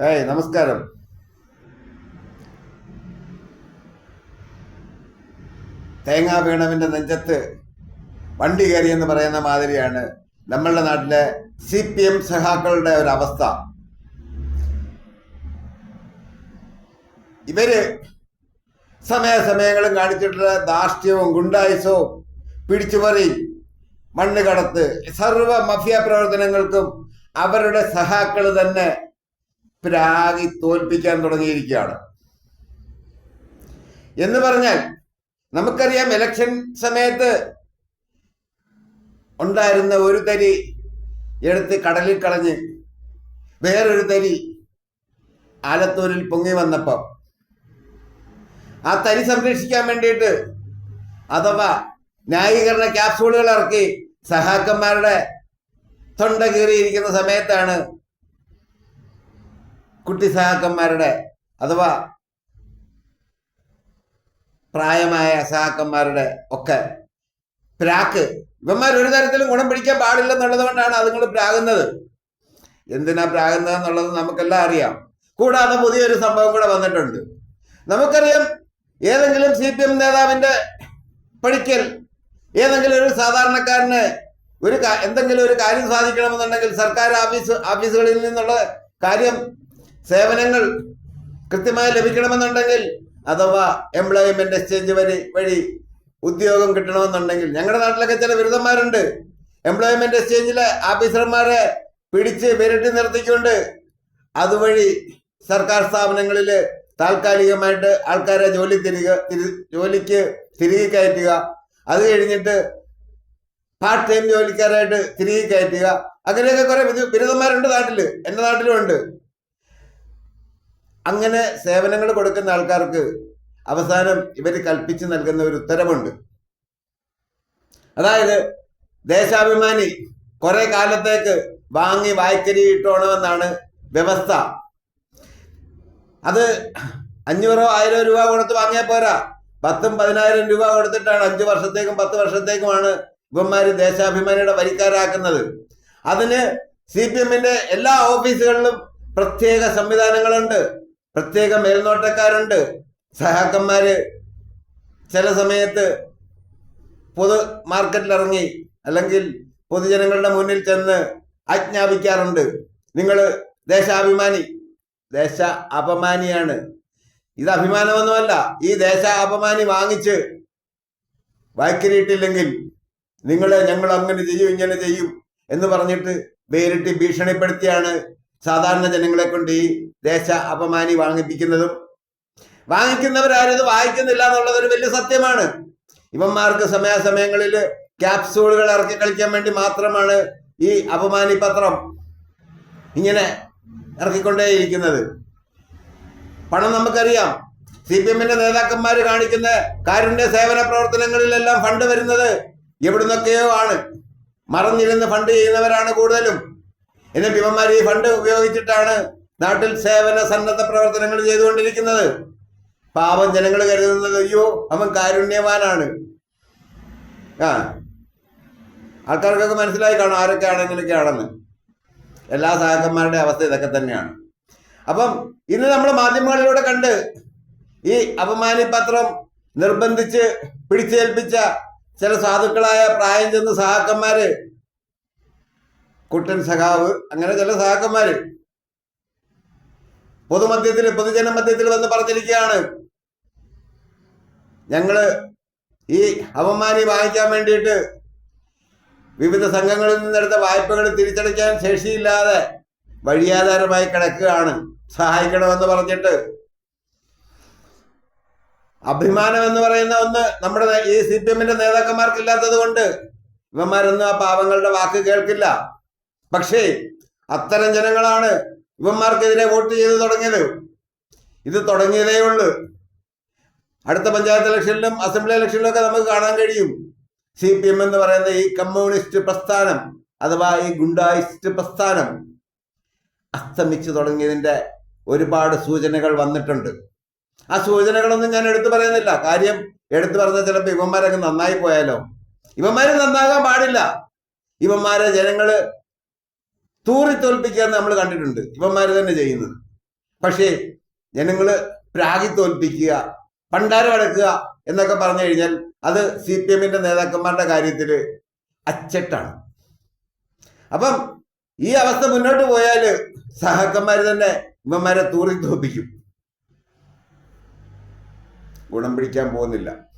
ഏയ് നമസ്കാരം. തേങ്ങാ വീണവിന്റെ നെഞ്ചത്ത് വണ്ടി എന്ന് പറയുന്ന മാതിരിയാണ് നമ്മളുടെ നാട്ടിലെ സി പി എം സഹാക്കളുടെ ഒരു അവസ്ഥ. ഇവർ സമയാസമയങ്ങളും കാണിച്ചിട്ടുള്ള ധാർഷ്ട്യവും ഗുണ്ടായുസവും പിടിച്ചുപറി മണ്ണ് കടത്ത്. സർവ മഫിയ പ്രവർത്തനങ്ങൾക്കും അവരുടെ സഹാക്കൾ തന്നെ പ്രാഗി തോൽപ്പിക്കാൻ തുടങ്ങിയിരിക്കുകയാണ്. എന്ന് പറഞ്ഞാൽ നമുക്കറിയാം ഇലക്ഷൻ സമയത്ത് ഉണ്ടായിരുന്ന ഒരു തരി എടുത്ത് കടലിൽ കളഞ്ഞ് വേറൊരു തരി ആലത്തൂരിൽ പൊങ്ങി വന്നപ്പം ആ തരി സംരക്ഷിക്കാൻ വേണ്ടിയിട്ട് അഥവാ ന്യായീകരണ ക്യാപ്സൂളുകൾ ഇറക്കി സഹാക്കന്മാരുടെ തൊണ്ട കീറിയിരിക്കുന്ന സമയത്താണ് കുട്ടി സഹാക്കന്മാരുടെ അഥവാ പ്രായമായ സഹാക്കന്മാരുടെ ഒക്കെ പ്രാക്ക്. ഇവന്മാർ ഒരു തരത്തിലും ഗുണം പിടിക്കാൻ പാടില്ലെന്നുള്ളത് കൊണ്ടാണ് അതുങ്ങൾ പ്രാകുന്നത്. എന്തിനാ പ്രാകുന്നത് എന്നുള്ളത് നമുക്കെല്ലാം അറിയാം. കൂടാതെ പുതിയൊരു സംഭവം കൂടെ വന്നിട്ടുണ്ട്. നമുക്കറിയാം ഏതെങ്കിലും സി പി എം നേതാവിന്റെ പഠിക്കൽ ഏതെങ്കിലും ഒരു സാധാരണക്കാരന് ഒരു എന്തെങ്കിലും ഒരു കാര്യം സാധിക്കണമെന്നുണ്ടെങ്കിൽ സർക്കാർ ഓഫീസ് ഓഫീസുകളിൽ നിന്നുള്ള കാര്യം സേവനങ്ങൾ കൃത്യമായി ലഭിക്കണമെന്നുണ്ടെങ്കിൽ അഥവാ എംപ്ലോയ്മെന്റ് എക്സ്ചേഞ്ച് വഴി വഴി ഉദ്യോഗം കിട്ടണമെന്നുണ്ടെങ്കിൽ. ഞങ്ങളുടെ നാട്ടിലൊക്കെ ചില ബിരുദന്മാരുണ്ട്. എംപ്ലോയ്മെന്റ് എക്സ്ചേഞ്ചിലെ ഓഫീസർമാരെ പിടിച്ച് വിരട്ടി നിർത്തിക്കൊണ്ട് അതുവഴി സർക്കാർ സ്ഥാപനങ്ങളിൽ താൽക്കാലികമായിട്ട് ആൾക്കാരെ ജോലി തിരികെ തിരി- ജോലിക്ക് തിരികെ കയറ്റുക. അത് കഴിഞ്ഞിട്ട് പാർട്ട് ടൈം ജോലിക്കാരായിട്ട് തിരികെ കയറ്റുക. അങ്ങനെയൊക്കെ കുറെ ബിരു- ബിരുദന്മാരുണ്ട് നാട്ടിൽ. എന്റെ നാട്ടിലും ഉണ്ട്. അങ്ങനെ സേവനങ്ങൾ കൊടുക്കുന്ന ആൾക്കാർക്ക് അവസാനം ഇവർ കൽപ്പിച്ച് നൽകുന്ന ഒരു ഉത്തരവുണ്ട്. അതായത് ദേശാഭിമാനി കുറെ കാലത്തേക്ക് വാങ്ങി വായ്ക്കരി ഇട്ടോണമെന്നാണ് വ്യവസ്ഥ. അത് അഞ്ഞൂറോ ആയിരോ രൂപ കൊടുത്ത് വാങ്ങിയാൽ പോരാ. പത്തും പതിനായിരം രൂപ കൊടുത്തിട്ടാണ് അഞ്ചു വർഷത്തേക്കും പത്ത് വർഷത്തേക്കുമാണ് ഇവന്മാര് ദേശാഭിമാനിയുടെ വരിക്കാരാക്കുന്നത്. അതിന് സി പി എമ്മിന്റെ എല്ലാ ഓഫീസുകളിലും പ്രത്യേക സംവിധാനങ്ങളുണ്ട്. പ്രത്യേക മേൽനോട്ടക്കാരുണ്ട്. സഹാക്കന്മാര് ചില സമയത്ത് പൊതു മാർക്കറ്റിലിറങ്ങി അല്ലെങ്കിൽ പൊതുജനങ്ങളുടെ മുന്നിൽ ചെന്ന് ആജ്ഞാപിക്കാറുണ്ട്. നിങ്ങൾ ദേശാഭിമാനി. ദേശ അപമാനിയാണ്. ഇത് അഭിമാനമൊന്നുമല്ല. ഈ ദേശ അപമാനി വാങ്ങിച്ച് വായ്ക്കരിയിട്ടില്ലെങ്കിൽ നിങ്ങൾ ഞങ്ങൾ അങ്ങനെ ചെയ്യും ഇങ്ങനെ ചെയ്യും എന്ന് പറഞ്ഞിട്ട് വേറിട്ട് ഭീഷണിപ്പെടുത്തിയാണ് സാധാരണ ജനങ്ങളെ കൊണ്ട് ഈ ദേശ അപമാനി വാങ്ങിപ്പിക്കുന്നതും വാങ്ങിക്കുന്നവരാരും ഇത് വായിക്കുന്നില്ല എന്നുള്ളത് ഒരു വലിയ സത്യമാണ്. ഇവന്മാർക്ക് സമയാസമയങ്ങളിൽ ക്യാപ്സൂളുകൾ ഇറക്കി കളിക്കാൻ വേണ്ടി മാത്രമാണ് ഈ അപമാനി പത്രം ഇങ്ങനെ ഇറക്കിക്കൊണ്ടേയിരിക്കുന്നത്. പണം നമുക്കറിയാം. സി പി എമ്മിന്റെ നേതാക്കന്മാർ കാണിക്കുന്ന കാരുണ്യ സേവന പ്രവർത്തനങ്ങളിലെല്ലാം ഫണ്ട് വരുന്നത് എവിടുന്നൊക്കെയോ ആണ്. മറഞ്ഞിരുന്ന് ഫണ്ട് ചെയ്യുന്നവരാണ് കൂടുതലും. എന്നിട്ട് ഇവന്മാർ ഈ ഫണ്ട് ഉപയോഗിച്ചിട്ടാണ് നാട്ടിൽ സേവന സന്നദ്ധ പ്രവർത്തനങ്ങൾ ചെയ്തുകൊണ്ടിരിക്കുന്നത്. പാവം ജനങ്ങൾ കരുതുന്നത് അയ്യോ അവൻ കാരുണ്യവാനാണ്. ആ. ആൾക്കാർക്കൊക്കെ മനസ്സിലായി കാണും ആരൊക്കെയാണ് എങ്ങനെയൊക്കെയാണെന്ന് എല്ലാ സഹാക്കന്മാരുടെ അവസ്ഥ ഇതൊക്കെ തന്നെയാണ്. അപ്പം ഇന്ന് നമ്മൾ മാധ്യമങ്ങളിലൂടെ കണ്ട് ഈ അപമാനി പത്രം നിർബന്ധിച്ച് പിടിച്ചേൽപ്പിച്ച ചില സാധുക്കളായ പ്രായം ചെന്ന സഹാക്കന്മാര് കുട്ടൻ സഖാവ് അങ്ങനെ ചില സഹാക്കന്മാര് പൊതുമധ്യത്തിൽ പൊതുജന മധ്യത്തിൽ വന്ന് പറഞ്ഞിരിക്കുകയാണ്. ഞങ്ങൾ ഈ അപമാനി വാങ്ങിക്കാൻ വേണ്ടിയിട്ട് വിവിധ സംഘങ്ങളിൽ നിന്നെടുത്ത വായ്പകൾ തിരിച്ചടയ്ക്കാൻ ശേഷിയില്ലാതെ വഴിയാധാരമായി കിടക്കുകയാണ്. സഹായിക്കണമെന്ന് പറഞ്ഞിട്ട്. അഭിമാനം എന്ന് പറയുന്ന ഒന്ന് നമ്മുടെ ഈ സി പി എമ്മിന്റെ നേതാക്കന്മാർക്ക് ഇല്ലാത്തത് കൊണ്ട് ഇവന്മാരൊന്നും ആ പാവങ്ങളുടെ വാക്ക് കേൾക്കില്ല. പക്ഷേ അത്തരം ജനങ്ങളാണ് ഇവന്മാർക്കെതിരെ വോട്ട് ചെയ്ത് തുടങ്ങിയത്. ഇത് തുടങ്ങിയതേ ഉള്ളൂ. അടുത്ത പഞ്ചായത്ത് ഇലക്ഷനിലും അസംബ്ലി ഇലക്ഷനിലും ഒക്കെ നമുക്ക് കാണാൻ കഴിയും. സി പി എം എന്ന് പറയുന്ന ഈ കമ്മ്യൂണിസ്റ്റ് പ്രസ്ഥാനം അഥവാ ഈ ഗുണ്ടായിസ്റ്റ് പ്രസ്ഥാനം അസ്തമിച്ചു തുടങ്ങിയതിന്റെ ഒരുപാട് സൂചനകൾ വന്നിട്ടുണ്ട്. ആ സൂചനകളൊന്നും ഞാൻ എടുത്തു പറയുന്നില്ല. കാര്യം എടുത്തു പറഞ്ഞാൽ ചിലപ്പോൾ ഇവന്മാരൊക്കെ നന്നായി പോയാലോ? ഇവന്മാര് നന്നാകാൻ പാടില്ല. ഇവന്മാരെ ജനങ്ങൾ തൂറി തോൽപ്പിക്കുക നമ്മൾ കണ്ടിട്ടുണ്ട്. ഇവന്മാര് തന്നെ ചെയ്യുന്നത്. പക്ഷേ ജനങ്ങൾ പ്രാഗി തോൽപ്പിക്കുക പണ്ടാരം അടക്കുക എന്നൊക്കെ പറഞ്ഞു കഴിഞ്ഞാൽ അത് സി പി എമ്മിന്റെ നേതാക്കന്മാരുടെ കാര്യത്തിൽ അച്ചട്ടാണ്. അപ്പം ഈ അവസ്ഥ മുന്നോട്ട് പോയാൽ സഹാക്കന്മാർ തന്നെ ഇവന്മാരെ തൂറി തോൽപ്പിക്കും. ഗുണം പിടിക്കാൻ പോകുന്നില്ല.